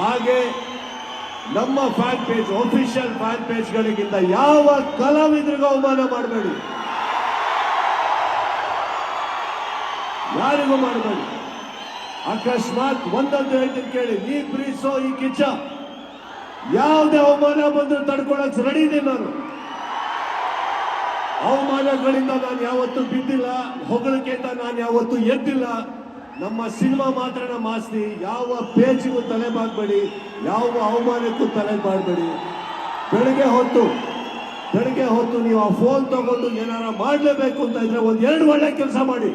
ಹಾಗೆ ನಮ್ಮ fan page official fan ಪೇಜ್ಗಳಿಗಿಂತ ಯಾವ ಕಲಾವಿದರಿಗೂ ಅವಮಾನ ಮಾಡಬೇಡಿ. ಯಾರಿಗೂ ಮಾಡಬೇಡಿ. ಅಕಸ್ಮಾತ್ ಒಂದೊಂದು ಹೇಳ್ತೀನಿ ಕೇಳಿ ನೀ ಪ್ರೀಸೋ, ಈ ಕಿಚ್ಚ, ಯಾವುದೇ ಅವಮಾನ ಬಂದರೂ ತಡ್ಕೊಳಕ್ ರೆಡಿ ಇದ್ದೀನಿ ನಾನು. ಅವಮಾನಗಳಿಂದ ನಾನು ಯಾವತ್ತೂ ಬಿದ್ದಿಲ್ಲ, ಹೊಗಳಿಕೆಯಿಂದ ನಾನು ಯಾವತ್ತೂ ಎದ್ದಿಲ್ಲ. ನಮ್ಮ ಸಿನಿಮಾ ಮಾತ್ರ ನಮ್ಮ ಆಸ್ತಿ ಯಾವ ಪೇಜಿಗೂ ತಲೆ ಮಾಡಬೇಡಿ ಯಾವ ಅವಮಾನಕ್ಕೂ ತಲೆ ಮಾಡಬೇಡಿ ಬೆಳಗ್ಗೆ ಹೊತ್ತು ಬೆಳಗ್ಗೆ ಹೊತ್ತು ನೀವು ಆ ಫೋನ್ ತಗೊಂಡು ಏನಾರ ಮಾಡಲೇಬೇಕು ಅಂತ ಇದ್ರೆ ಒಂದು ಎರಡು ಒಳ್ಳೆ ಕೆಲಸ ಮಾಡಿ.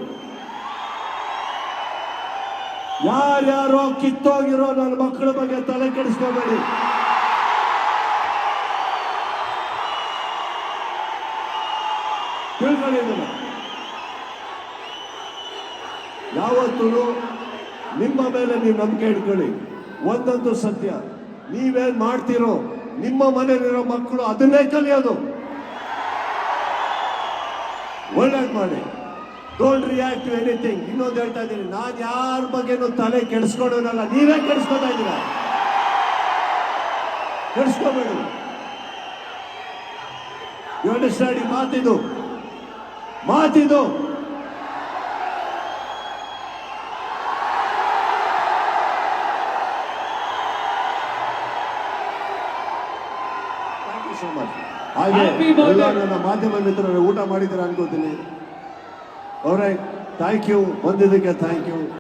ಯಾರ್ಯಾರೋ ಕಿತ್ತೋಗಿರೋ ನನ್ನ ಮಕ್ಕಳ ಬಗ್ಗೆ ತಲೆ ಕೆಡಿಸ್ಕೋಬೇಡಿ. ತಿಳ್ಕೊಳ್ಳಿ. ಯಾವತ್ತೂ ನಿಮ್ಮ ಮೇಲೆ ನೀವು ನಂಬಿಕೆ ಇಟ್ಕೊಳ್ಳಿ. ಒಂದಂತೂ ಸತ್ಯ. ನೀವೇನ್ ಮಾಡ್ತೀರೋ, ನಿಮ್ಮ ಮನೆಯಲ್ಲಿರೋ ಮಕ್ಕಳು ಅದನ್ನೇ ಕಲಿಯೋದು ಒಳ್ಳೇದು ಮಾಡಿ. ಡೋಂಟ್ ರಿಯಾಕ್ಟ್ ಟು ಎನಿಥಿಂಗ್ ಇನ್ನೊಂದು ಹೇಳ್ತಾ ಇದ್ದೀನಿ. ನಾನು ಯಾರ ಬಗ್ಗೆನೂ ತಲೆ ಕೆಡಿಸ್ಕೊಳ್ಳೋನಲ್ಲ. ನೀವೇ ಕೆಡಿಸ್ಕೊತಾ ಇದ್ದೀರಾ? ಕೆಡಿಸ್ಕೋಬೇಡಿ. ಯು ಅಂಡರ್ಸ್ಟ್ಯಾಂಡ್ ಮಾತಿದು. ಮಾತಿದು. Thank ಮಚ್ ಹಾಗೆ ಎಲ್ಲ ನನ್ನ ಮಾಧ್ಯಮ ಮಿತ್ರರು ಊಟ ಮಾಡಿದ್ದೀರಾ ಅನ್ಕೋತೀನಿ. ಅವರೇ ಥ್ಯಾಂಕ್ ಯು ಬಂದಿದ್ದಕ್ಕೆ ಥ್ಯಾಂಕ್ ಯು